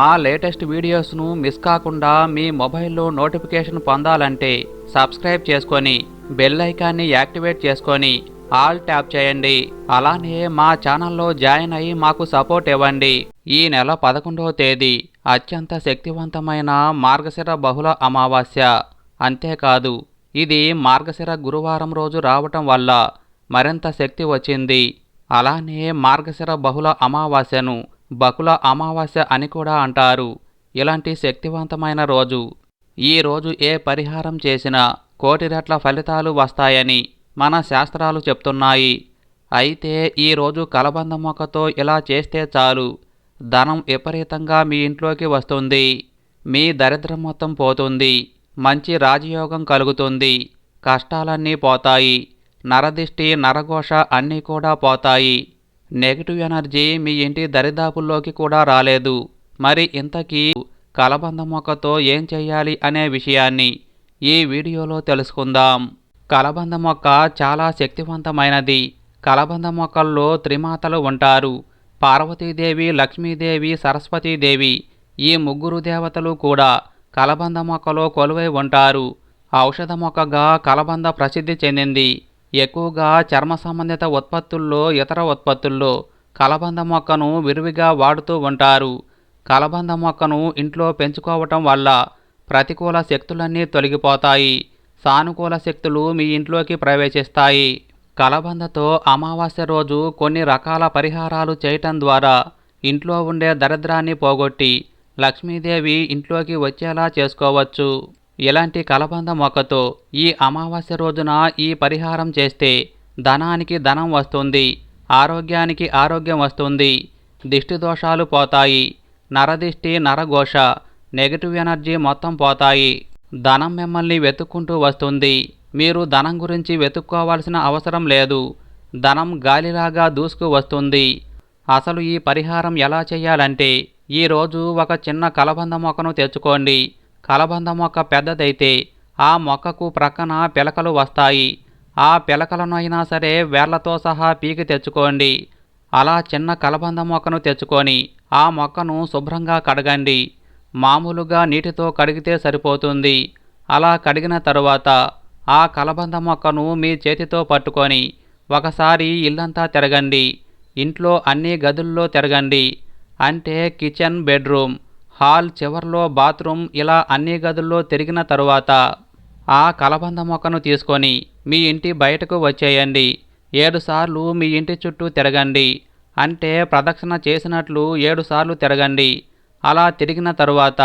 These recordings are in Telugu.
మా లేటెస్ట్ వీడియోస్ను మిస్ కాకుండా మీ మొబైల్లో నోటిఫికేషన్ పొందాలంటే సబ్స్క్రైబ్ చేసుకొని బెల్ ఐకాన్ని యాక్టివేట్ చేసుకొని ఆల్ ట్యాప్ చేయండి. అలానే మా ఛానల్లో జాయిన్ అయ్యి మాకు సపోర్ట్ ఇవ్వండి. ఈ నెల పదకొండవ తేదీ అత్యంత శక్తివంతమైన మార్గశిర బహుళ అమావాస్య. అంతేకాదు ఇది మార్గశిర గురువారం రోజు రావటం వల్ల మరింత శక్తి వచ్చింది. అలానే మార్గశిర బహుళ అమావాస్యను బకుల అమావాస్య అని కూడా అంటారు. ఇలాంటి శక్తివంతమైన రోజు. ఈ రోజు ఏ పరిహారం చేసినా కోటి రెట్ల ఫలితాలు వస్తాయని మన శాస్త్రాలు చెప్తున్నాయి. అయితే ఈరోజు కలబంద మొక్కతో ఇలా చేస్తే చాలు. ధనం విపరీతంగా మీ ఇంట్లోకి వస్తుంది. మీ దరిద్రం మొత్తం పోతుంది. మంచి రాజయోగం కలుగుతుంది. కష్టాలన్నీ పోతాయి. నరదిష్టి నరఘోష అన్నీ కూడా పోతాయి. నెగిటివ్ ఎనర్జీ మీ ఇంటి దరిదాపుల్లోకి కూడా రాలేదు. మరి ఇంతకీ కలబంద మొక్కతో ఏం చేయాలి అనే విషయాన్ని ఈ వీడియోలో తెలుసుకుందాం. కలబంద మొక్క చాలా శక్తివంతమైనది. కలబంద మొక్కల్లో త్రిమాతలు ఉంటారు. పార్వతీదేవి లక్ష్మీదేవి సరస్వతీదేవి ఈ ముగ్గురు దేవతలు కూడా కలబంద మొక్కలో కొలువై ఉంటారు. ఔషధ మొక్కగా కలబంద ప్రసిద్ధి చెందింది. ఎక్కువగా చర్మ సంబంధిత ఉత్పత్తుల్లో ఇతర ఉత్పత్తుల్లో కలబంద మొక్కను విరివిగా వాడుతూ ఉంటారు. కలబంద మొక్కను ఇంట్లో పెంచుకోవటం వల్ల ప్రతికూల శక్తులన్నీ తొలగిపోతాయి. సానుకూల శక్తులు మీ ఇంట్లోకి ప్రవేశిస్తాయి. కలబందతో అమావాస్య రోజు కొన్ని రకాల పరిహారాలు చేయటం ద్వారా ఇంట్లో ఉండే దరిద్రాన్ని పోగొట్టి లక్ష్మీదేవి ఇంట్లోకి వచ్చేలా చేసుకోవచ్చు. ఇలాంటి కలబంద మొక్కతో ఈ అమావాస్య రోజున ఈ పరిహారం చేస్తే ధనానికి ధనం వస్తుంది ఆరోగ్యానికి ఆరోగ్యం వస్తుంది దిష్టి దోషాలు పోతాయి నరదిష్టి నరఘోష నెగటివ్ ఎనర్జీ మొత్తం పోతాయి. ధనం మిమ్మల్ని వెతుక్కుంటూ వస్తుంది. మీరు ధనం గురించి వెతుక్కోవాల్సిన అవసరం లేదు. ధనం గాలిలాగా దూసుకు వస్తుంది. అసలు ఈ పరిహారం ఎలా చేయాలంటే ఈరోజు ఒక చిన్న కలబంద మొక్కను తెచ్చుకోండి. కలబంద మొక్క పెద్దదైతే ఆ మొక్కకు ప్రక్కన పిలకలు వస్తాయి. ఆ పిలకలను అయినా సరే వేళ్ళతో సహా పీకి తెచ్చుకోండి. అలా చిన్న కలబంద మొక్కను తెచ్చుకొని ఆ మొక్కను శుభ్రంగా కడగండి. మామూలుగా నీటితో కడిగితే సరిపోతుంది. అలా కడిగిన తరువాత ఆ కలబంద మొక్కను మీ చేతితో పట్టుకొని ఒకసారి ఇల్లంతా తిరగండి. ఇంట్లో అన్ని గదుల్లో తిరగండి. అంటే కిచెన్ బెడ్రూమ్. హాల్ చివర్లో బాత్రూమ్ ఇలా అన్ని గదుల్లో తిరిగిన తరువాత ఆ కలబంద మొక్కను తీసుకొని మీ ఇంటి బయటకు వచ్చేయండి. ఏడుసార్లు మీ ఇంటి చుట్టూ తిరగండి. అంటే ప్రదక్షిణ చేసినట్లు ఏడుసార్లు తిరగండి. అలా తిరిగిన తరువాత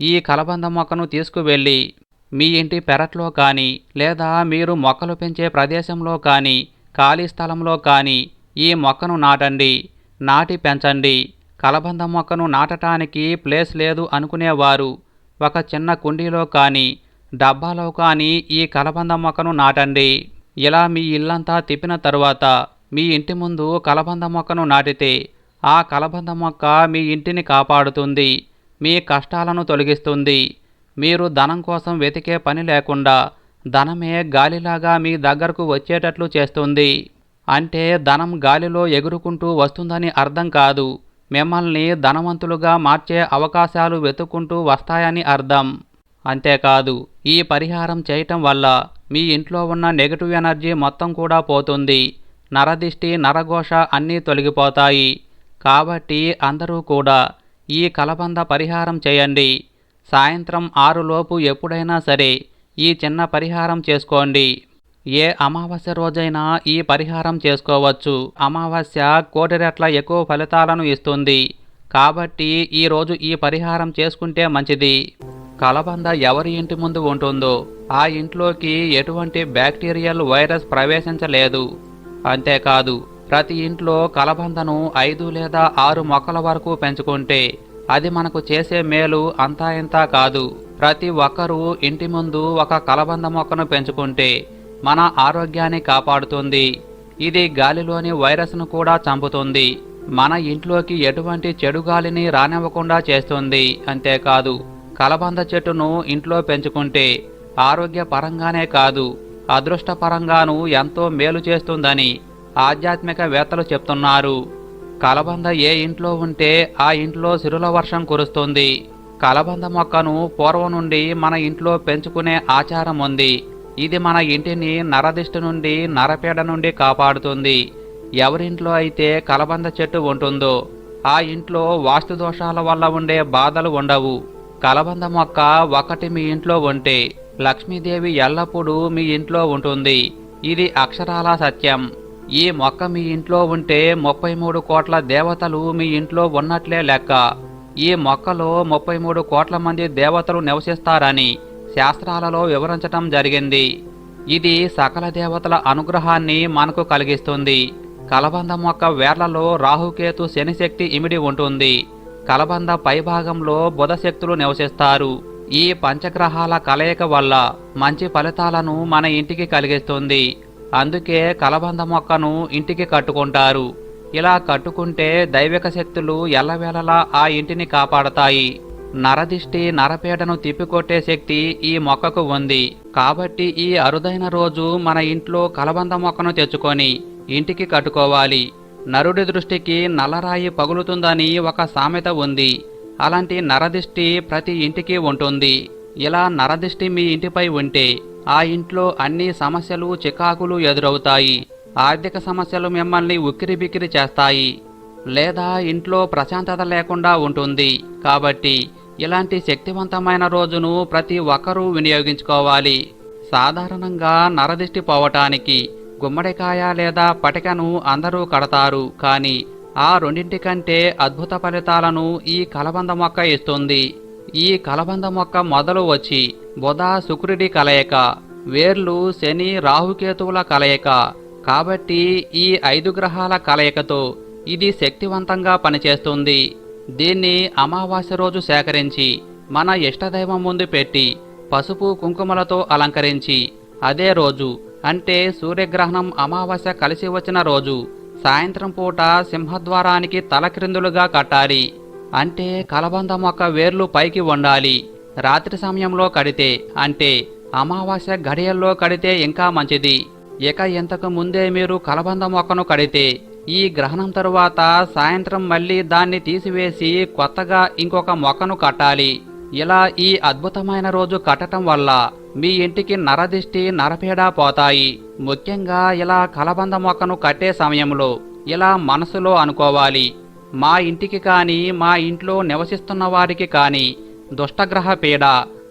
ఈ కలబంద మొక్కను తీసుకువెళ్ళి మీ ఇంటి పెరట్లో కానీ లేదా మీరు మొక్కలు పెంచే ప్రదేశంలో కానీ ఖాళీ స్థలంలో కానీ ఈ మొక్కను నాటండి. నాటి పెంచండి. కలబంద మొక్కను నాటటానికి ప్లేస్ లేదు అనుకునేవారు. ఒక చిన్న కుండీలో కానీ డబ్బాలో కానీ ఈ కలబంద మొక్కను నాటండి. ఇలా మీ ఇల్లంతా తిప్పిన తరువాత మీ ఇంటి ముందు కలబంద మొక్కను నాటితే ఆ కలబంద మొక్క మీ ఇంటిని కాపాడుతుంది మీ కష్టాలను తొలగిస్తుంది. మీరు ధనం కోసం వెతికే పని లేకుండా ధనమే గాలిలాగా మీ దగ్గరకు వచ్చేటట్లు చేస్తుంది. అంటే ధనం గాలిలో ఎగురుకుంటూ వస్తుందని అర్థం కాదు. మిమ్మల్ని ధనవంతులుగా మార్చే అవకాశాలు వెతుక్కుంటూ వస్తాయని అర్థం. అంతేకాదు ఈ పరిహారం చేయటం వల్ల మీ ఇంట్లో ఉన్న నెగటివ్ ఎనర్జీ మొత్తం కూడా పోతుంది. నరదిష్టి నరఘోష అన్నీ తొలగిపోతాయి. కాబట్టి అందరూ కూడా ఈ కలబంద పరిహారం చేయండి. సాయంత్రం ఆరులోపు ఎప్పుడైనా సరే ఈ చిన్న పరిహారం చేసుకోండి. ఏ అమావాస్య రోజైనా ఈ పరిహారం చేసుకోవచ్చు. అమావాస్య కోటి రెట్ల ఎక్కువ ఫలితాలను ఇస్తుంది. కాబట్టి ఈరోజు ఈ పరిహారం చేసుకుంటే మంచిది. కలబంద ఎవరి ఇంటి ముందు ఉంటుందో ఆ ఇంట్లోకి ఎటువంటి బ్యాక్టీరియల్ వైరస్ ప్రవేశించలేదు. అంతేకాదు ప్రతి ఇంట్లో కలబందను ఐదు లేదా ఆరు మొక్కల వరకు పెంచుకుంటే అది మనకు చేసే మేలు అంతా ఇంతా కాదు. ప్రతి ఒక్కరూ ఇంటి ముందు ఒక కలబంద మొక్కను పెంచుకుంటే మన ఆరోగ్యాన్ని కాపాడుతుంది. ఇది గాలిలోని వైరస్ను కూడా చంపుతుంది. మన ఇంట్లోకి ఎటువంటి చెడు గాలిని రానివ్వకుండా చేస్తుంది. అంతేకాదు కలబంద చెట్టును ఇంట్లో పెంచుకుంటే ఆరోగ్యపరంగానే కాదు అదృష్టపరంగాను ఎంతో మేలు చేస్తుందని ఆధ్యాత్మికవేత్తలు చెప్తున్నారు. కలబంద ఏ ఇంట్లో ఉంటే ఆ ఇంట్లో సిరుల వర్షం కురుస్తుంది. కలబంద మొక్కను పూర్వం నుండి మన ఇంట్లో పెంచుకునే ఆచారం ఉంది. ఇది మన ఇంటిని నరదిష్టి నుండి నరపేడ నుండి కాపాడుతుంది. ఎవరింట్లో అయితే కలబంద చెట్టు ఉంటుందో ఆ ఇంట్లో వాస్తు దోషాల వల్ల ఉండే బాధలు ఉండవు. కలబంద మొక్క ఒకటి మీ ఇంట్లో ఉంటే లక్ష్మీదేవి ఎల్లప్పుడూ మీ ఇంట్లో ఉంటుంది. ఇది అక్షరాల సత్యం. ఈ మొక్క మీ ఇంట్లో ఉంటే ముప్పై మూడు కోట్ల దేవతలు మీ ఇంట్లో ఉన్నట్లే లెక్క. ఈ మొక్కలో ముప్పై మూడు కోట్ల మంది దేవతలు నివసిస్తారని శాస్త్రాలలో వివరించటం జరిగింది. ఇది సకల దేవతల అనుగ్రహాన్ని మనకు కలిగిస్తుంది. కలబంద మొక్క వేర్లలో రాహుకేతు శనిశక్తి ఇమిడి ఉంటుంది. కలబంద పైభాగంలో బుధశక్తులు నివసిస్తారు. ఈ పంచగ్రహాల కలయిక వల్ల మంచి ఫలితాలను మన ఇంటికి కలిగిస్తుంది. అందుకే కలబంద మొక్కను ఇంటికి కట్టుకుంటారు. ఇలా కట్టుకుంటే దైవిక శక్తులు ఎల్లవేళలా ఆ ఇంటిని కాపాడతాయి. నరదిష్టి నరపీడను తిప్పికొట్టే శక్తి ఈ మొక్కకు ఉంది. కాబట్టి ఈ అరుదైన రోజు మన ఇంట్లో కలబంద మొక్కను తెచ్చుకొని ఇంటికి కట్టుకోవాలి. నరుడి దృష్టికి నల్లరాయి పగులుతుందని ఒక సామెత ఉంది. అలాంటి నరదిష్టి ప్రతి ఇంటికి ఉంటుంది. ఇలా నరదిష్టి మీ ఇంటిపై ఉంటే ఆ ఇంట్లో అన్ని సమస్యలు చికాకులు ఎదురవుతాయి. ఆర్థిక సమస్యలు మిమ్మల్ని ఉక్కిరిబిక్కిరి చేస్తాయి. లేదా ఇంట్లో ప్రశాంతత లేకుండా ఉంటుంది. కాబట్టి ఇలాంటి శక్తివంతమైన రోజును ప్రతి ఒక్కరూ వినియోగించుకోవాలి. సాధారణంగా నరదిష్టి పోవటానికి గుమ్మడికాయ లేదా పటికను అందరూ కడతారు. కానీ ఆ రెండింటి కంటే అద్భుత ఫలితాలను ఈ కలబంద మొక్క ఇస్తుంది. ఈ కలబంద మొక్క మొదలు వచ్చి బుధ శుక్రుడి కలయిక వేర్లు శని రాహుకేతువుల కలయిక. కాబట్టి ఈ ఐదు గ్రహాల కలయికతో ఇది శక్తివంతంగా పనిచేస్తుంది. దీన్ని అమావాస్య రోజు సేకరించి మన ఇష్టదైవం ముందు పెట్టి పసుపు కుంకుమలతో అలంకరించి అదే రోజు అంటే సూర్యగ్రహణం అమావాస్య కలిసి వచ్చిన రోజు సాయంత్రం పూట సింహద్వారానికి తలక్రిందులుగా కట్టాలి. అంటే కలబంద మొక్క వేర్లు పైకి వండాలి. రాత్రి సమయంలో కడితే అంటే అమావాస్య గడియల్లో కడితే ఇంకా మంచిది. ఇక ఇంతకు ముందే మీరు కలబంద మొక్కను కడితే ఈ గ్రహణం తరువాత సాయంత్రం మళ్ళీ దాన్ని తీసివేసి కొత్తగా ఇంకొక మొక్కను కట్టాలి. ఇలా ఈ అద్భుతమైన రోజు కట్టడం వల్ల మీ ఇంటికి నరదిష్టి నరపీడ పోతాయి. ముఖ్యంగా ఇలా కలబంద మొక్కను కట్టే సమయంలో ఇలా మనసులో అనుకోవాలి. మా ఇంటికి కానీ మా ఇంట్లో నివసిస్తున్న వారికి కానీ దుష్టగ్రహ పీడ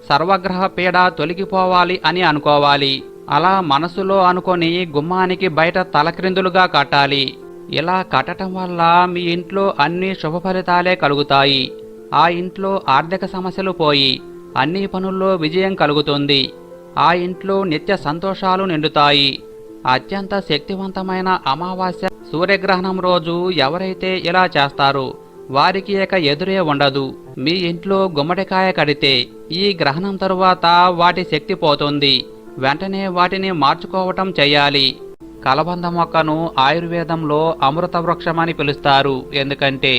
సర్వగ్రహ పీడ తొలగిపోవాలి అని అనుకోవాలి. అలా మనసులో అనుకొని గుమ్మానికి బయట తలక్రిందులుగా కట్టాలి. ఇలా కట్టడం వల్ల మీ ఇంట్లో అన్ని శుభ ఫలితాలే కలుగుతాయి. ఆ ఇంట్లో ఆర్థిక సమస్యలు పోయి అన్ని పనుల్లో విజయం కలుగుతుంది. ఆ ఇంట్లో నిత్య సంతోషాలు నిండుతాయి. అత్యంత శక్తివంతమైన అమావాస్య సూర్యగ్రహణం రోజు ఎవరైతే ఇలా చేస్తారో వారికి ఇక ఎదురే ఉండదు. మీ ఇంట్లో గుమ్మడికాయ కడితే ఈ గ్రహణం తరువాత వాటి శక్తి పోతుంది. వెంటనే వాటిని మార్చుకోవటం చెయ్యాలి కలబంద మొక్కను ఆయుర్వేదంలో అమృత వృక్షమని పిలుస్తారు. ఎందుకంటే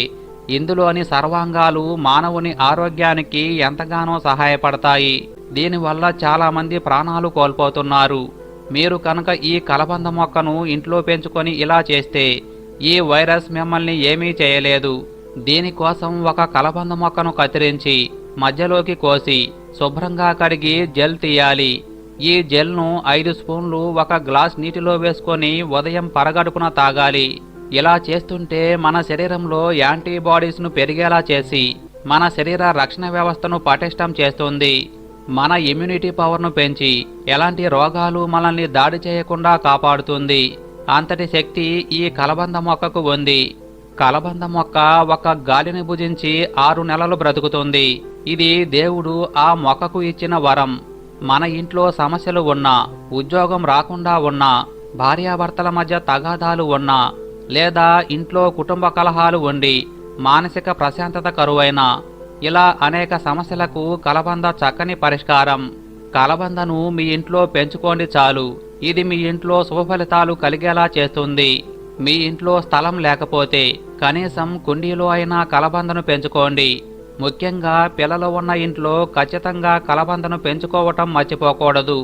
ఇందులోని సర్వాంగాలు మానవుని ఆరోగ్యానికి ఎంతగానో సహాయపడతాయి. దీనివల్ల చాలామంది ప్రాణాలు కోల్పోతున్నారు. మీరు కనుక ఈ కలబంద మొక్కను ఇంట్లో పెంచుకొని ఇలా చేస్తే ఈ వైరస్ మిమ్మల్ని ఏమీ చేయలేదు. దీనికోసం ఒక కలబంద మొక్కను కత్తిరించి మధ్యలోకి కోసి శుభ్రంగా కడిగి జెల్ తీయాలి. ఈ జెల్ను ఐదు స్పూన్లు ఒక గ్లాస్ నీటిలో వేసుకొని ఉదయం పరగడుపున తాగాలి. ఇలా చేస్తుంటే మన శరీరంలో యాంటీబాడీస్ను పెరిగేలా చేసి మన శరీర రక్షణ వ్యవస్థను పటిష్టం చేస్తుంది. మన ఇమ్యూనిటీ పవర్ను పెంచి ఎలాంటి రోగాలు మనల్ని దాడి చేయకుండా కాపాడుతుంది. అంతటి శక్తి ఈ కలబంద మొక్కకు ఉంది. కలబంద మొక్క ఒక గాలిని భుజించి ఆరు నెలలు బ్రతుకుతుంది. ఇది దేవుడు ఆ మొక్కకు ఇచ్చిన వరం. మన ఇంట్లో సమస్యలు ఉన్నా ఉద్యోగం రాకుండా ఉన్నా భార్యాభర్తల మధ్య తగాదాలు ఉన్నా లేదా ఇంట్లో కుటుంబ కలహాలు ఉండి మానసిక ప్రశాంతత కరువైన ఇలా అనేక సమస్యలకు కలబంద చక్కని పరిష్కారం. కలబందను మీ ఇంట్లో పెంచుకోండి చాలు. ఇది మీ ఇంట్లో శుభ ఫలితాలు కలిగేలా చేస్తుంది. మీ ఇంట్లో స్థలం లేకపోతే కనీసం కుండీలో అయినా కలబందను పెంచుకోండి. ముఖ్యంగా పిల్లలు ఉన్న ఇంట్లో ఖచ్చితంగా కలబందను పెంచుకోవటం మర్చిపోకూడదు.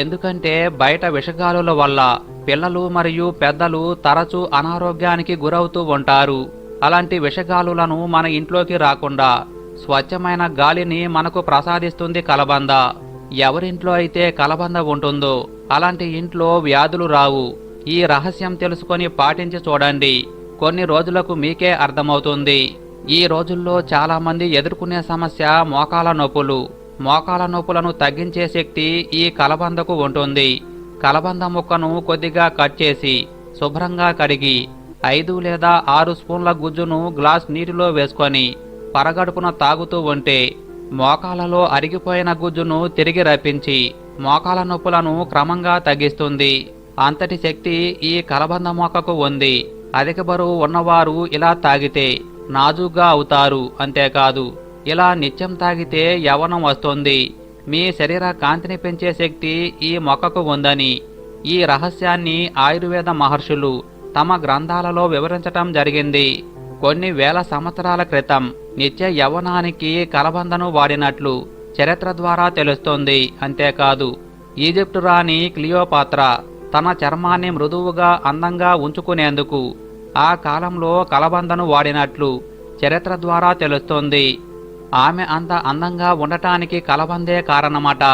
ఎందుకంటే బయట విషగాలుల వల్ల పిల్లలు మరియు పెద్దలు తరచూ అనారోగ్యానికి గురవుతూ ఉంటారు. అలాంటి విషగాలులను మన ఇంట్లోకి రాకుండా స్వచ్ఛమైన గాలిని మనకు ప్రసాదిస్తుంది కలబంద. ఎవరింట్లో అయితే కలబంద ఉంటుందో అలాంటి ఇంట్లో వ్యాధులు రావు. ఈ రహస్యం తెలుసుకొని పాటించి చూడండి. కొన్ని రోజులకు మీకే అర్థమవుతుంది. ఈ రోజుల్లో చాలామంది ఎదుర్కొనే సమస్య మోకాల నొప్పులు. మోకాల నొప్పులను తగ్గించే శక్తి ఈ కలబందకు ఉంటుంది. కలబంద ముక్కను కొద్దిగా కట్ చేసి శుభ్రంగా కడిగి ఐదు లేదా ఆరు స్పూన్ల గుజ్జును గ్లాస్ నీటిలో వేసుకొని పరగడుపున తాగుతూ ఉంటే మోకాలలో అరిగిపోయిన గుజ్జును తిరిగి రప్పించి మోకాల నొప్పులను క్రమంగా తగ్గిస్తుంది. అంతటి శక్తి ఈ కలబంద మొక్కకు ఉంది. అధిక బరువు ఉన్నవారు ఇలా తాగితే నాజుగ్గా అవుతారు. అంతేకాదు ఇలా నిత్యం తాగితే యవనం వస్తుంది. మీ శరీర కాంతిని పెంచే శక్తి ఈ మొక్కకు ఉందని. ఈ రహస్యాన్ని ఆయుర్వేద మహర్షులు తమ గ్రంథాలలో వివరించటం జరిగింది. కొన్ని వేల సంవత్సరాల క్రితం నిత్య యవ్వనానికి కలబందను వాడినట్లు చరిత్ర ద్వారా తెలుస్తోంది. అంతేకాదు ఈజిప్టు రాణి క్లియోపాత్ర తన చర్మాన్ని మృదువుగా అందంగా ఉంచుకునేందుకు ఆ కాలంలో కలబందను వాడినట్లు చరిత్ర ద్వారా తెలుస్తోంది. ఆమె అంత అందంగా ఉండటానికి కలబందే కారణమట.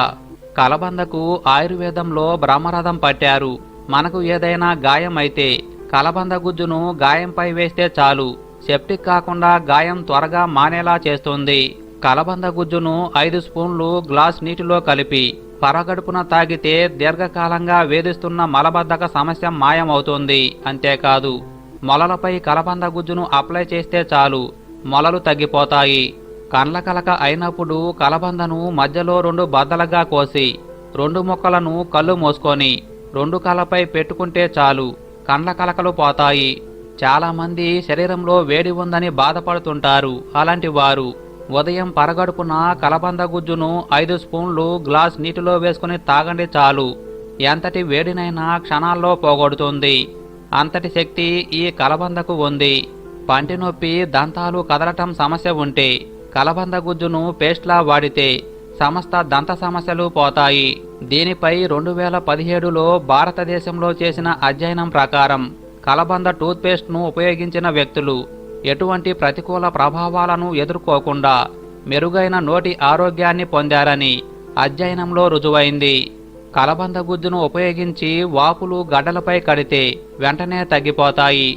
కలబందకు ఆయుర్వేదంలో బ్రహ్మరథం పట్టారు. మనకు ఏదైనా గాయం అయితే కలబంద గుజ్జును గాయంపై వేస్తే చాలు. సెప్టిక్ కాకుండా గాయం త్వరగా మానేలా చేస్తుంది. కలబంద గుజ్జును ఐదు స్పూన్లు గ్లాస్ నీటిలో కలిపి పరగడుపున తాగితే దీర్ఘకాలంగా వేధిస్తున్న మలబద్ధక సమస్య మాయమవుతుంది. అంతేకాదు మొలలపై కలబంద గుజ్జును అప్లై చేస్తే చాలు. మొలలు తగ్గిపోతాయి. కండ్ల కలక అయినప్పుడు కలబందను మధ్యలో రెండు బద్దలుగా కోసి రెండు ముక్కలను కళ్ళు మోసుకొని రెండు కళ్ళపై పెట్టుకుంటే చాలు. కండ్ల కలకలు పోతాయి. చాలామంది శరీరంలో వేడి ఉందని బాధపడుతుంటారు. అలాంటి వారు ఉదయం పరగడుపున కలబంద గుజ్జును ఐదు స్పూన్లు గ్లాస్ నీటిలో వేసుకుని తాగండి చాలు. ఎంతటి వేడినైనా క్షణాల్లో పోగొడుతుంది. అంతటి శక్తి ఈ కలబందకు ఉంది. పంటి నొప్పి దంతాలు కదలటం సమస్య ఉంటే కలబంద గుజ్జును పేస్ట్లా వాడితే సమస్త దంత సమస్యలు పోతాయి. దీనిపై రెండు వేల పదిహేడులో భారతదేశంలో చేసిన అధ్యయనం ప్రకారం కలబంద టూత్పేస్ట్ను ఉపయోగించిన వ్యక్తులు ఎటువంటి ప్రతికూల ప్రభావాలను ఎదుర్కోకుండా మెరుగైన నోటి ఆరోగ్యాన్ని పొందారని అధ్యయనంలో రుజువైంది. కలబంద గుజ్జును ఉపయోగించి వాపులు గడ్డలపై కడితే వెంటనే తగ్గిపోతాయి.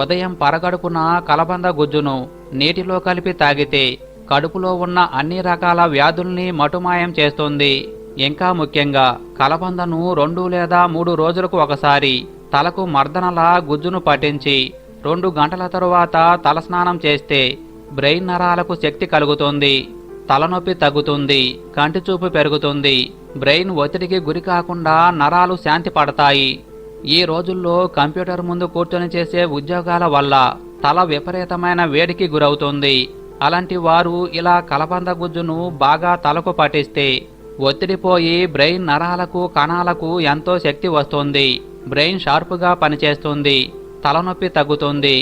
ఉదయం పరగడుపున కలబంద గుజ్జును నీటిలో కలిపి తాగితే కడుపులో ఉన్న అన్ని రకాల వ్యాధుల్ని మటుమాయం చేస్తుంది. ఇంకా ముఖ్యంగా కలబందను రెండు లేదా మూడు రోజులకు ఒకసారి తలకు మర్దనలా గుజ్జును పట్టించి రెండు గంటల తరువాత తలస్నానం చేస్తే బ్రెయిన్ నరాలకు శక్తి కలుగుతుంది. తలనొప్పి తగ్గుతుంది కంటి చూపు పెరుగుతుంది బ్రెయిన్ ఒత్తిడికి గురి కాకుండా నరాలు శాంతి పడతాయి. ఈ రోజుల్లో కంప్యూటర్ ముందు కూర్చొని చేసే ఉద్యోగాల వల్ల తల విపరీతమైన వేడికి గురవుతుంది. అలాంటి వారు ఇలా కలబంద గుజ్జును బాగా తలకు పటిస్తే ఒత్తిడిపోయి బ్రెయిన్ నరాలకు కణాలకు ఎంతో శక్తి వస్తుంది. బ్రెయిన్ షార్పుగా పనిచేస్తుంది తలనొప్పి తగ్గుతుంది.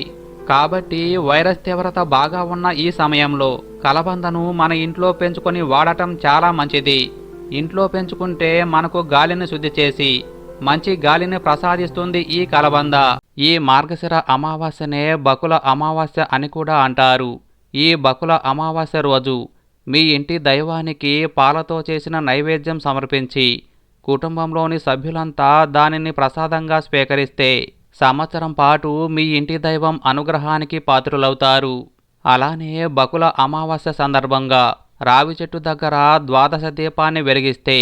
కాబట్టి వైరస్ తీవ్రత బాగా ఉన్న ఈ సమయంలో కలబందను మన ఇంట్లో పెంచుకొని వాడటం చాలా మంచిది. ఇంట్లో పెంచుకుంటే మనకు గాలిని శుద్ధి చేసి మంచి గాలిని ప్రసాదిస్తుంది ఈ కలబంద. ఈ మార్గశిర అమావాస్యనే బకుల అమావాస్య అని కూడా అంటారు. ఈ బకుల అమావాస్య రోజు మీ ఇంటి దైవానికి పాలతో చేసిన నైవేద్యం సమర్పించి కుటుంబంలోని సభ్యులంతా దానిని ప్రసాదంగా స్వీకరిస్తే సంవత్సరం పాటు మీ ఇంటి దైవం అనుగ్రహానికి పాత్రులవుతారు. అలానే బకుల అమావాస్య సందర్భంగా రావి చెట్టు దగ్గర ద్వాదశ దీపాన్ని వెలిగిస్తే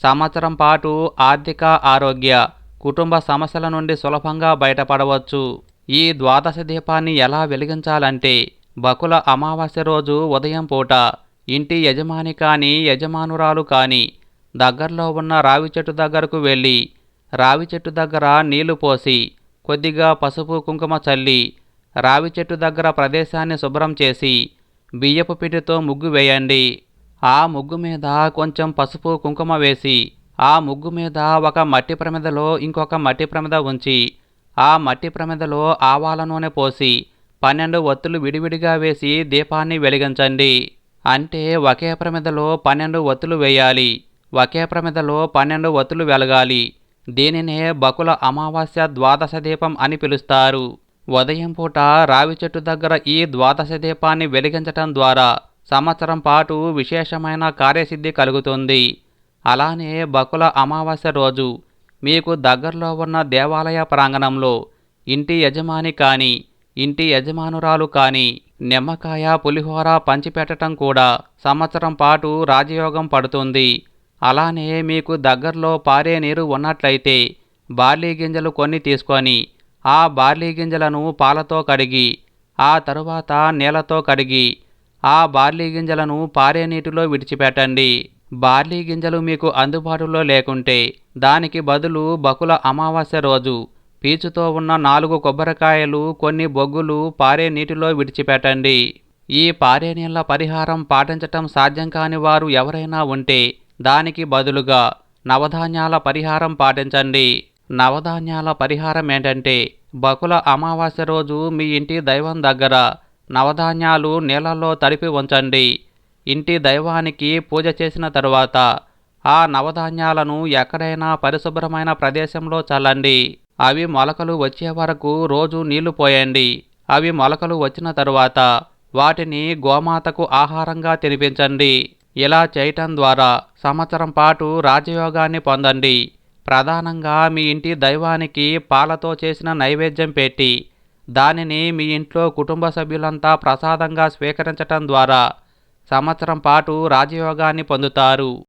సంవత్సరం పాటు ఆర్థిక ఆరోగ్య కుటుంబ సమస్యల నుండి సులభంగా బయటపడవచ్చు. ఈ ద్వాదశ దీపాన్ని ఎలా వెలిగించాలంటే బకుల అమావాస్య రోజు ఉదయం పూట ఇంటి యజమాని కానీ యజమానురాలు కానీ దగ్గరలో ఉన్న రావి చెట్టు దగ్గరకు వెళ్ళి రావి చెట్టు దగ్గర నీళ్ళు పోసి కొద్దిగా పసుపు కుంకుమ చల్లి రావి చెట్టు దగ్గర ప్రదేశాన్ని శుభ్రం చేసి బియ్యపు పిండితో ముగ్గు వేయండి. ఆ ముగ్గు మీద కొంచెం పసుపు కుంకుమ వేసి ఆ ముగ్గు మీద ఒక మట్టి ప్రమిదలో ఇంకొక మట్టి ప్రమిద ఉంచి ఆ మట్టి ప్రమిదలో ఆవాల నూనె పోసి పన్నెండు ఒత్తులు విడివిడిగా వేసి దీపాన్ని వెలిగించండి. అంటే ఒకే ప్రమిదలో పన్నెండు ఒత్తులు వేయాలి ఒకే ప్రమిదలో పన్నెండు ఒత్తులు వెలగాలి. దీనినే బకుల అమావాస్య ద్వాదశ దీపం అని పిలుస్తారు. ఉదయం పూట రావి చెట్టు దగ్గర ఈ ద్వాదశ దీపాన్ని వెలిగించటం ద్వారా సంవత్సరం పాటు విశేషమైన కార్యసిద్ధి కలుగుతుంది. అలానే బకుల అమావాస్య రోజు మీకు దగ్గరలో ఉన్న దేవాలయ ప్రాంగణంలో ఇంటి యజమాని కానీ ఇంటి యజమానురాలు కానీ నిమ్మకాయ పులిహోర పంచిపెట్టడం కూడా సంవత్సరం పాటు రాజయోగం పడుతుంది. అలానే మీకు దగ్గరలో పారే నీరు ఉన్నట్లయితే బార్లీ గింజలు కొన్ని తీసుకొని ఆ బార్లీ గింజలను పాలతో కడిగి ఆ తరువాత నీళ్ళతో కడిగి ఆ బార్లీ గింజలను పారే నీటిలో విడిచిపెట్టండి. బార్లీ గింజలు మీకు అందుబాటులో లేకుంటే దానికి బదులు బకుల అమావాస్య రోజు పీచుతో ఉన్న నాలుగు కొబ్బరికాయలు కొన్ని బొగ్గులు పారే నీటిలో విడిచిపెట్టండి. ఈ పారే నీళ్ళ పరిహారం పాటించటం సాధ్యం కాని వారు ఎవరైనా ఉంటే దానికి బదులుగా నవధాన్యాల పరిహారం పాటించండి. నవధాన్యాల పరిహారం ఏంటంటే బకుల అమావాస్య రోజు మీ ఇంటి దైవం దగ్గర నవధాన్యాలు నీళ్ళల్లో తడిపి ఉంచండి. ఇంటి దైవానికి పూజ చేసిన తరువాత ఆ నవధాన్యాలను ఎక్కడైనా పరిశుభ్రమైన ప్రదేశంలో చల్లండి. అవి మొలకలు వచ్చే వరకు రోజు నీళ్ళు పోయండి. అవి మొలకలు వచ్చిన తరువాత వాటిని గోమాతకు ఆహారంగా తినిపించండి. ఇలా చేయటం ద్వారా సంవత్సరం పాటు రాజయోగాన్ని పొందండి. ప్రధానంగా మీ ఇంటి దైవానికి పాలతో చేసిన నైవేద్యం పెట్టి దానిని మీ ఇంట్లో కుటుంబ సభ్యులంతా ప్రసాదంగా స్వీకరించటం ద్వారా సంవత్సరం పాటు రాజయోగాన్ని పొందుతారు.